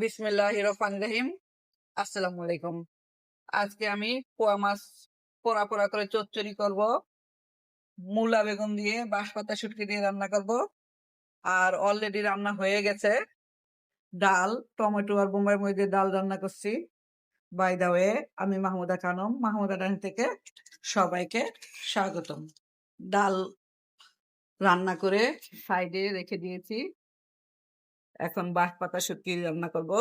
বিসমিল্লাহ রহমান রহিম। আসসালামু আলাইকুম। আজকে আমি পোয়া মাছ পোড়া পোড়া করে চচ্চড়ি করব, মূলা বেগুন দিয়ে, বাঁশপাতা শুটকি দিয়ে রান্না করব। আর অলরেডি রান্না হয়ে গেছে। ডাল, টমেটো আর বোম্বাই দিয়ে ডাল রান্না করছি। বাই দা ওয়ে আমি মাহমুদা খানম। মাহমুদা ডান থেকে সবাইকে স্বাগতম। ডাল রান্না করে সাইডে রেখে দিয়েছি। এখন বাঁশপাতা শুটকি রান্না করব।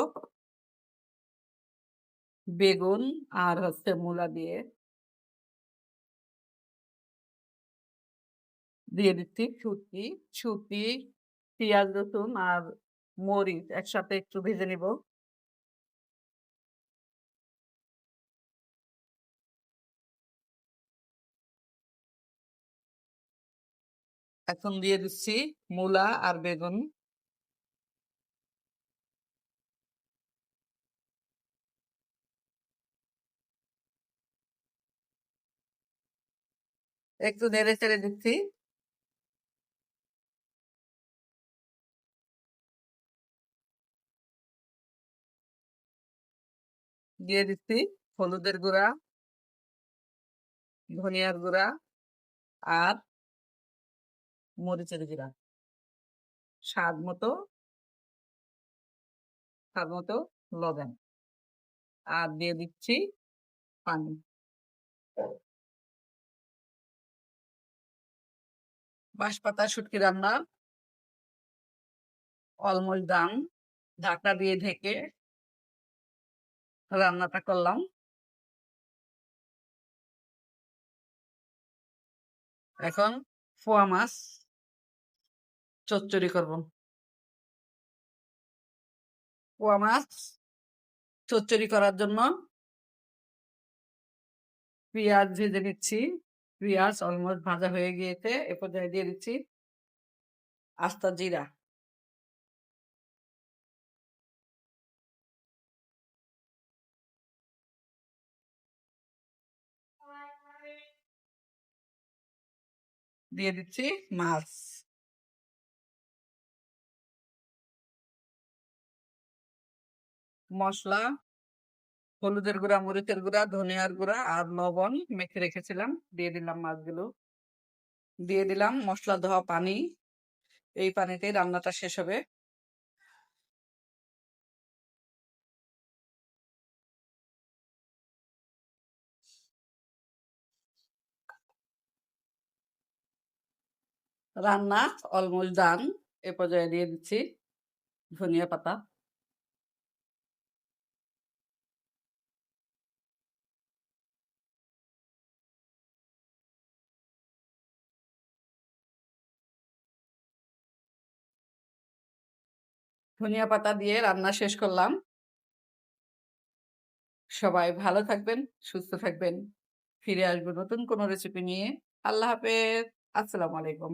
বেগুন আর হচ্ছে মূলা দিয়ে। দিয়ে দিচ্ছি ছুটি ছুটি পেঁয়াজ, রসুন আর মরিচ একসাথে একটু ভেজে নিব। এখন দিয়ে দিচ্ছি মূলা আর বেগুন। একটু নেড়ে চেড়ে দিচ্ছি দিয়ে দিচ্ছি হলুদের গুঁড়া, ধনিয়ার গুঁড়া আর মরিচের গুঁড়া। স্বাদ মতো স্বাদ মতো লবণ। আর দিয়ে দিচ্ছি পানি। বাঁশপাতা শুটকি রান্না। অলমোস্ট ডান ঢাকনা দিয়ে ঢেকে রান্নাটা করলাম। এখন ফোয়া মাছ চচ্চড়ি করব। ফোয়া মাছ চচ্চড়ি করার জন্য পেঁয়াজ ভেজে নিচ্ছি। পেঁয়াজ অলমোস্ট ভাজা হয়ে গিয়েছে, এ পর্যায়ে দিয়ে দিচ্ছি আস্তা জিরা। দিয়ে দিচ্ছি মাছ। মশলা। হলুদের গুঁড়া, মরিচের গুঁড়া, ধনিয়ার গুঁড়া আর লবণ মেখে রেখেছিলাম। দিয়ে দিলাম মাছগুলো। দিয়ে দিলাম মশলা, ধোয়া পানি। এই পানিতেই রান্নাটা শেষ হবে। রান্না অলমোস্ট ডান। এ পর্যায়ে দিয়ে দিচ্ছি ধনিয়া পাতা। ধনিয়া পাতা দিয়ে রান্না শেষ করলাম। সবাই ভালো থাকবেন, সুস্থ থাকবেন। ফিরে আসব নতুন কোনো রেসিপি নিয়ে। আল্লাহ হাফেজ। আসসালামু আলাইকুম।